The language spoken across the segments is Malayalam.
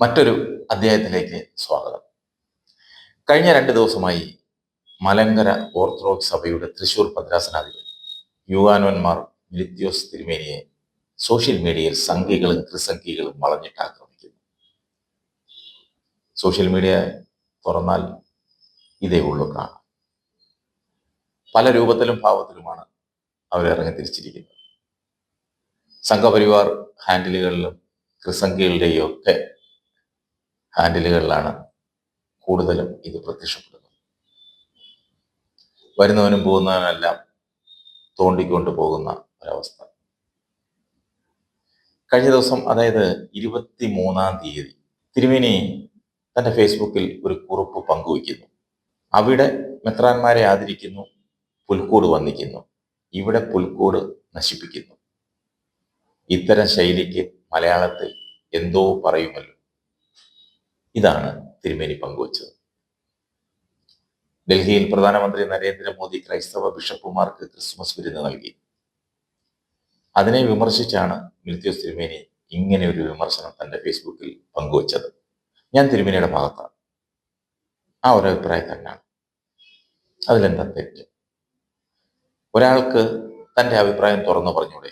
മറ്റൊരു അധ്യായത്തിലേക്ക് സ്വാഗതം. കഴിഞ്ഞ രണ്ട് ദിവസമായി മലങ്കര ഓർത്തഡോക്സ് സഭയുടെ തൃശൂർ ഭദ്രാസനാധിപതി യുവാനോന്മാർ മിലിത്യോസ് തിരുമേനിയെ സോഷ്യൽ മീഡിയയിൽ സംഖ്യകളും ത്രിസംഖ്യകളും വളഞ്ഞിട്ട് ആക്രമിക്കുന്നു. സോഷ്യൽ മീഡിയ തുറന്നാൽ ഇതേ ഉള്ളൂ കാണാം. പല രൂപത്തിലും ഭാവത്തിലുമാണ് അവരിറങ്ങി തിരിച്ചിരിക്കുന്നത്. സംഘപരിവാർ ഹാൻഡിലുകളിലും ക്രിസംഖ്യകളുടെയും ഒക്കെ ഹാൻഡിലുകളിലാണ് കൂടുതലും ഇത് പ്രത്യക്ഷപ്പെടുന്നത്. വരുന്നവനും പോകുന്നവനെല്ലാം തോണ്ടിക്കൊണ്ട് പോകുന്ന ഒരവസ്ഥ. കഴിഞ്ഞ ദിവസം അതായത് ഇരുപത്തി മൂന്നാം തീയതി തിരുമേനി തന്റെ ഫേസ്ബുക്കിൽ ഒരു കുറിപ്പ് പങ്കുവയ്ക്കുന്നു. അവിടെ മെത്രാന്മാരെ ആദരിക്കുന്നു പുൽക്കൂട് വന്നിക്കുന്നു ഇവിടെ പുൽക്കൂട് നശിപ്പിക്കുന്നു. ഇത്തരം ശൈലിക്ക് മലയാളത്തിൽ എന്തോ പറയുമല്ലോ. ഇതാണ് തിരുമേനി പങ്കുവച്ചത്. ഡൽഹിയിൽ പ്രധാനമന്ത്രി നരേന്ദ്രമോദി ക്രൈസ്തവ ബിഷപ്പുമാർക്ക് ക്രിസ്മസ് വിരുന്ന് നൽകി. അതിനെ വിമർശിച്ചാണ് മിൽത്യോസ് തിരുമേനി ഇങ്ങനെ ഒരു വിമർശനം തന്റെ ഫേസ്ബുക്കിൽ പങ്കുവച്ചത്. ഞാൻ തിരുമേനിയുടെ ഭാഗത്താണ്. ആ ഒരു അഭിപ്രായം തന്നെയാണ്. അതിലെന്താ തെറ്റ്? ഒരാൾക്ക് തന്റെ അഭിപ്രായം തുറന്നു പറഞ്ഞൂടെ?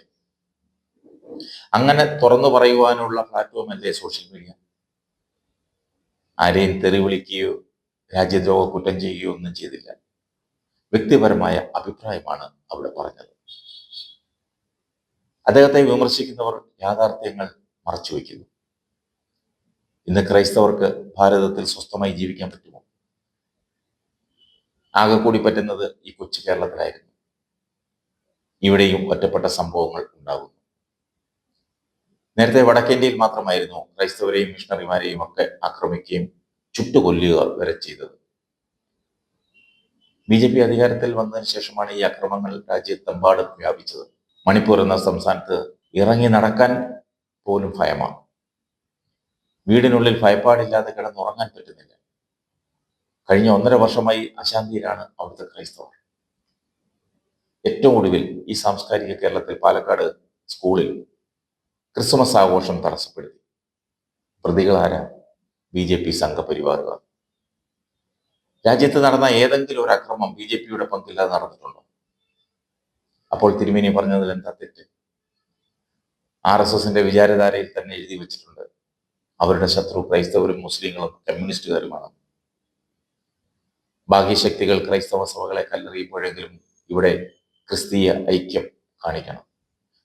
അങ്ങനെ തുറന്നു പറയുവാനുള്ള പ്ലാറ്റ്ഫോം അല്ലേ സോഷ്യൽ മീഡിയ ആരെയും തെറി വിളിക്കുകയോ രാജ്യദ്രോഹ കുറ്റം ചെയ്യുകയോ ഒന്നും ചെയ്തില്ല. വ്യക്തിപരമായ അഭിപ്രായമാണ് അവിടെ പറഞ്ഞത്. അദ്ദേഹത്തെ വിമർശിക്കുന്നവർ യാഥാർത്ഥ്യങ്ങൾ മറച്ചുവെക്കുന്നു ഇന്ന് ക്രൈസ്തവർക്ക് ഭാരതത്തിൽ സ്വസ്ഥമായി ജീവിക്കാൻ പറ്റുമോ? ആകെ കൂടി പറ്റുന്നത് ഈ കൊച്ചു കേരളത്തിലായിരുന്നു. ഇവിടെയും ഒറ്റപ്പെട്ട സംഭവങ്ങൾ ഉണ്ടാകുന്നു. നേരത്തെ വടക്കേന്ത്യയിൽ മാത്രമായിരുന്നു ക്രൈസ്തവരെയും മിഷണറിമാരെയും ഒക്കെ ആക്രമിക്കുകയും ചുട്ടുകൊല്ലുക വരെ ചെയ്തത്. ബി ജെ പി അധികാരത്തിൽ വന്നതിന് ശേഷമാണ് ഈ അക്രമങ്ങൾ രാജ്യത്തെമ്പാടും വ്യാപിച്ചത്. മണിപ്പൂർ എന്ന സംസ്ഥാനത്ത് ഇറങ്ങി നടക്കാൻ പോലും ഭയമാണ്. വീടിനുള്ളിൽ ഭയപ്പാടില്ലാതെ കിടന്നുറങ്ങാൻ പറ്റുന്നില്ല. കഴിഞ്ഞ ഒന്നര വർഷമായി അശാന്തിയിലാണ് അവിടുത്തെ ക്രൈസ്തവർ. ഏറ്റവും ഒടുവിൽ ഈ സാംസ്കാരിക കേരളത്തിൽ പാലക്കാട് സ്കൂളിൽ ക്രിസ്മസ് ആഘോഷം തടസ്സപ്പെടുത്തി. പ്രതികളാര? ബി ജെ പി സംഘപരിവാറുകാർ. രാജ്യത്ത് നടന്ന ഏതെങ്കിലും ഒരു അക്രമം ബി ജെ പിയുടെ പങ്കില്ലാതെ നടന്നിട്ടുണ്ടോ? അപ്പോൾ തിരുമേനി പറഞ്ഞതിൽ എന്താ തെറ്റ്? ആർ എസ് എസിന്റെ വിചാരധാരയിൽ തന്നെ എഴുതി വെച്ചിട്ടുണ്ട്. അവരുടെ ശത്രു ക്രൈസ്തവരും മുസ്ലിങ്ങളും കമ്മ്യൂണിസ്റ്റുകാരുമാണ്. ഭാഗ്യശക്തികൾ ക്രൈസ്തവ സഭകളെ കല്ലെറിയുമ്പോഴെങ്കിലും ഇവിടെ ക്രിസ്തീയ ഐക്യം കാണിക്കണം.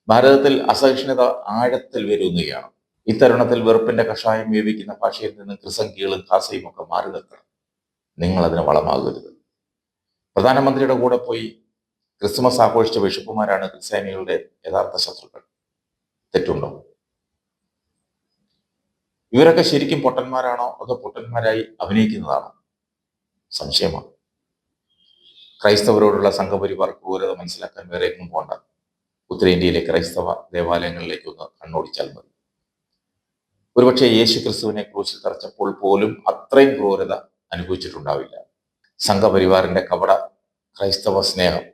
ഭാരതത്തിൽ അസഹിഷ്ണുത ആഴത്തിൽ വരുന്നതാണ് ഇത്തരുണത്തിൽ വെറുപ്പിന്റെ കഷായം വേവിക്കുന്ന ഭാഷയിൽ നിന്ന് ക്രിസംഖികളും ഖാസയും ഒക്കെ മാറി നിൽക്കണം. നിങ്ങൾ അതിന് വളമാകരുത്. പ്രധാനമന്ത്രിയുടെ കൂടെ പോയി ക്രിസ്മസ് ആഘോഷിച്ച ബിഷപ്പുമാരാണ് ക്രിസ്ത്യാനികളുടെ യഥാർത്ഥ ശത്രുക്കൾ. തെറ്റുണ്ടോ? ഇവരൊക്കെ ശരിക്കും പൊട്ടന്മാരാണോ അതോ പൊട്ടന്മാരായി അഭിനയിക്കുന്നതാണോ? സംശയമാണ്. ക്രൈസ്തവരോടുള്ള സംഘപരിവാർ ക്രൂരത മനസ്സിലാക്കാൻ വേറെ എങ്ങും പോണ്ട. ഉത്തരേന്ത്യയിലെ ക്രൈസ്തവ ദേവാലയങ്ങളിലേക്ക് ഒന്ന് കണ്ണോടിച്ചാൽ മതി. ഒരുപക്ഷെ യേശു ക്രിസ്തുവിനെ ക്രൂശിൽ തറച്ചപ്പോൾ പോലും അത്രയും ക്രൂരത അനുഭവിച്ചിട്ടുണ്ടാവില്ല. സംഘപരിവാറിന്റെ കപട ക്രൈസ്തവ സ്നേഹം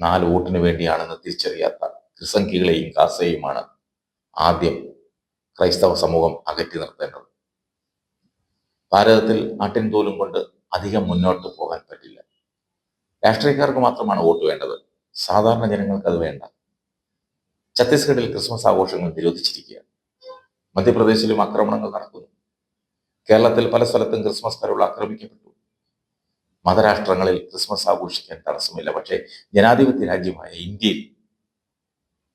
നാല് വോട്ടിന് വേണ്ടിയാണെന്ന് തിരിച്ചറിയാത്ത ക്രിസംഖികളെയും കാസയെയുമാണ് ആദ്യം ക്രൈസ്തവ സമൂഹം അകറ്റി നിർത്തേണ്ടത്. ഭാരതത്തിൽ ആട്ടിൻതോലും കൊണ്ട് അധികം മുന്നോട്ട് പോകാൻ പറ്റില്ല. രാഷ്ട്രീയക്കാർക്ക് മാത്രമാണ് വോട്ട് വേണ്ടത്. സാധാരണ ജനങ്ങൾക്ക് അത് വേണ്ട. ഛത്തീസ്ഗഡിൽ ക്രിസ്മസ് ആഘോഷങ്ങൾ നിരോധിച്ചിരിക്കുകയാണ്. മധ്യപ്രദേശിലും ആക്രമണങ്ങൾ നടക്കുന്നു. കേരളത്തിൽ പല സ്ഥലത്തും ക്രിസ്മസ് കരോൾ ആക്രമിക്കപ്പെട്ടു. മതരാഷ്ട്രങ്ങളിൽ ക്രിസ്മസ് ആഘോഷിക്കാൻ തടസ്സമില്ല. പക്ഷേ ജനാധിപത്യ രാജ്യമായ ഇന്ത്യയിൽ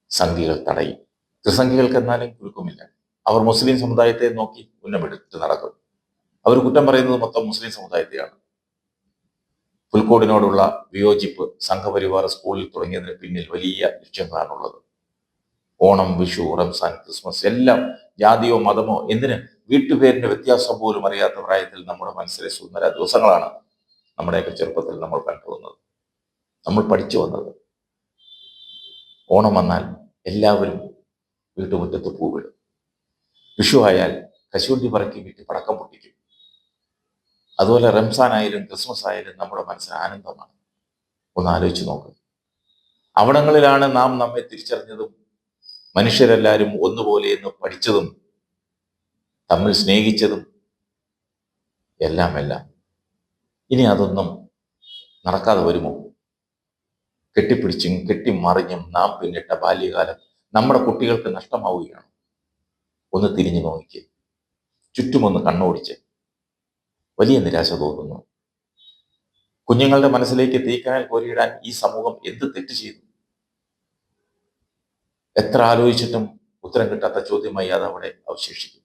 സംഘികൾ തടയും. ത്രിസംഖ്യകൾക്ക് എന്നാലും കുലുക്കുമില്ല. അവർ മുസ്ലിം സമുദായത്തെ നോക്കി ഉന്നമെടുത്ത് നടക്കും. അവർ കുറ്റം പറയുന്നത് മൊത്തം മുസ്ലിം സമുദായത്തെയാണ്. പുൽക്കോടിനോടുള്ള വിയോജിപ്പ് സംഘപരിവാർ സ്കൂളിൽ തുടങ്ങിയതിന് പിന്നിൽ വലിയ ലക്ഷ്യങ്ങളാണുള്ളത്. ഓണം വിഷു റംസാൻ ക്രിസ്മസ് എല്ലാം ജാതിയോ മതമോ എന്തിന്? വീട്ടുപേരിന്റെ വ്യത്യാസം പോലും അറിയാത്ത പ്രായത്തിൽ നമ്മുടെ മനസ്സിലെ സുന്ദര ദിവസങ്ങളാണ് നമ്മുടെയൊക്കെ ചെറുപ്പത്തിൽ നമ്മൾ കണ്ടുവന്നത്. നമ്മൾ പഠിച്ചു വന്നത്. ഓണം വന്നാൽ എല്ലാവരും വീട്ടുമുറ്റത്ത് പൂവിടും. വിഷു ആയാൽ കശുവണ്ടി പറക്കി വീട്ടിൽ പടക്കം പൊട്ടിക്കും. അതുപോലെ റംസാൻ ആയാലും ക്രിസ്മസ് ആയാലും നമ്മുടെ മനസ്സിന് ആനന്ദമാണ്. ഒന്ന് ആലോചിച്ച് നോക്ക്. അവിടങ്ങളിലാണ് നാം നമ്മെ തിരിച്ചറിഞ്ഞതും മനുഷ്യരെല്ലാവരും ഒന്നുപോലെ എന്ന് പഠിച്ചതും തമ്മിൽ സ്നേഹിച്ചതും എല്ലാം എല്ലാം. ഇനി അതൊന്നും നടക്കാതെ വരുമോ? കെട്ടിപ്പിടിച്ചും കെട്ടിമറിഞ്ഞും നാം പിന്നിട്ട ബാല്യകാലം നമ്മുടെ കുട്ടികൾക്ക് നഷ്ടമാവുകയാണ്. ഒന്ന് തിരിഞ്ഞു നോക്കി ചുറ്റുമൊന്ന് കണ്ണോടിച്ച്. വലിയ നിരാശ തോന്നുന്നു. കുഞ്ഞുങ്ങളുടെ മനസ്സിലേക്ക് തീക്കനൽ കോരിയിടാൻ ഈ സമൂഹം എന്ത് തെറ്റ് ചെയ്തു? എത്ര ആലോചിച്ചിട്ടും ഉത്തരം കിട്ടാത്ത ചോദ്യമായി അത് അവിടെ അവശേഷിക്കും